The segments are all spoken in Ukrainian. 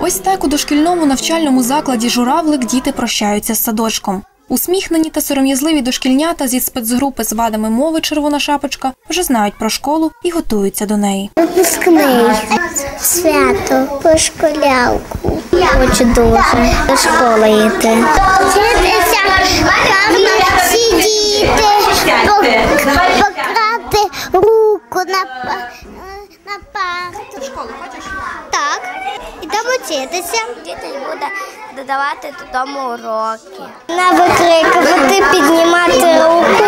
Ось так у дошкільному навчальному закладі журавлик діти прощаються з садочком. Усміхнені та сором'язливі дошкільнята зі спецгрупи з вадами мови Червона шапочка вже знають про школу і готуються до неї. Випускний свято по школялку. Я хочу дуже до школи йти. На парту. школу хочеш? Так. Ідемо вчитися. Дітей буде додавати додому уроки. На викрикувати, піднімати руку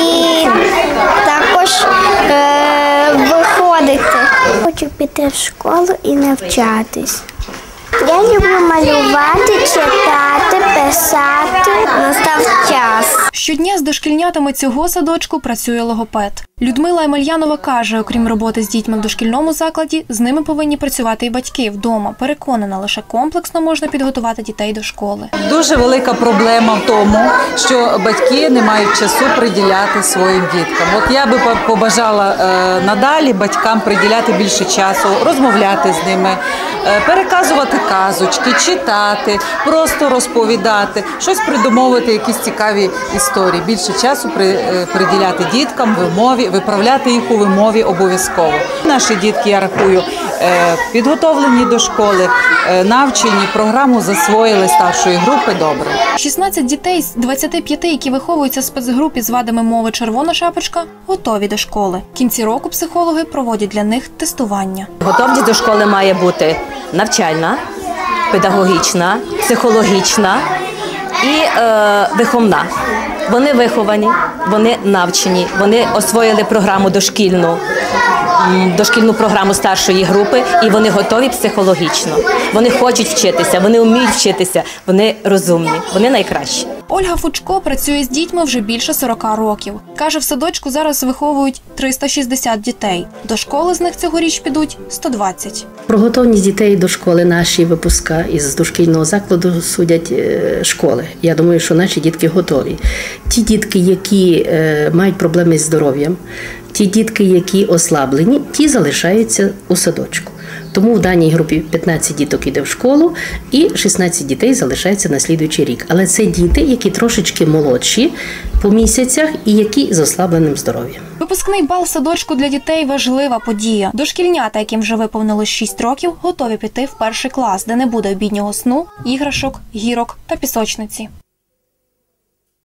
і також е, виходити. Хочу піти в школу і навчатись. Я люблю малювати, читати, писати. Щодня з дошкільнятами цього садочку працює логопед. Людмила Емельянова каже, окрім роботи з дітьми в дошкільному закладі, з ними повинні працювати і батьки вдома. Переконана, лише комплексно можна підготувати дітей до школи. Дуже велика проблема в тому, що батьки не мають часу приділяти своїм діткам. От я би побажала е, надалі батькам приділяти більше часу, розмовляти з ними, е, переказувати казочки, читати, просто розповідати, щось придумовувати, якісь цікаві історії. Більше часу при, е, приділяти діткам вимові, виправляти їх у вимові обов'язково. Наші дітки, я рахую, е, підготовлені до школи, е, навчені, програму засвоїли старшої групи добре. 16 дітей з 25, які виховуються в спецгрупі з вадами мови Червона шапочка, готові до школи. В кінці року психологи проводять для них тестування. Готовність до школи має бути навчальна, педагогічна, психологічна і е, виховна. Вони виховані, вони навчені, вони освоїли програму дошкільну, дошкільну програму старшої групи, і вони готові психологічно. Вони хочуть вчитися, вони вміють вчитися, вони розумні, вони найкращі. Ольга Фучко працює з дітьми вже більше 40 років. Каже, в садочку зараз виховують 360 дітей. До школи з них цьогоріч підуть 120. Про готовність дітей до школи наші випуска із дошкільного закладу судять е, школи. Я думаю, що наші дітки готові. Ті дітки, які е, мають проблеми з здоров'ям, ті дітки, які ослаблені, ті залишаються у садочку. Тому в даній групі 15 діток іде в школу і 16 дітей залишається на слідуючий рік. Але це діти, які трошечки молодші по місяцях і які з ослабленим здоров'ям. Випускний бал садочку для дітей важлива подія. Дошкільнята, яким вже виповнилось 6 років, готові піти в перший клас, де не буде обіднього сну, іграшок, гірок та пісочниці.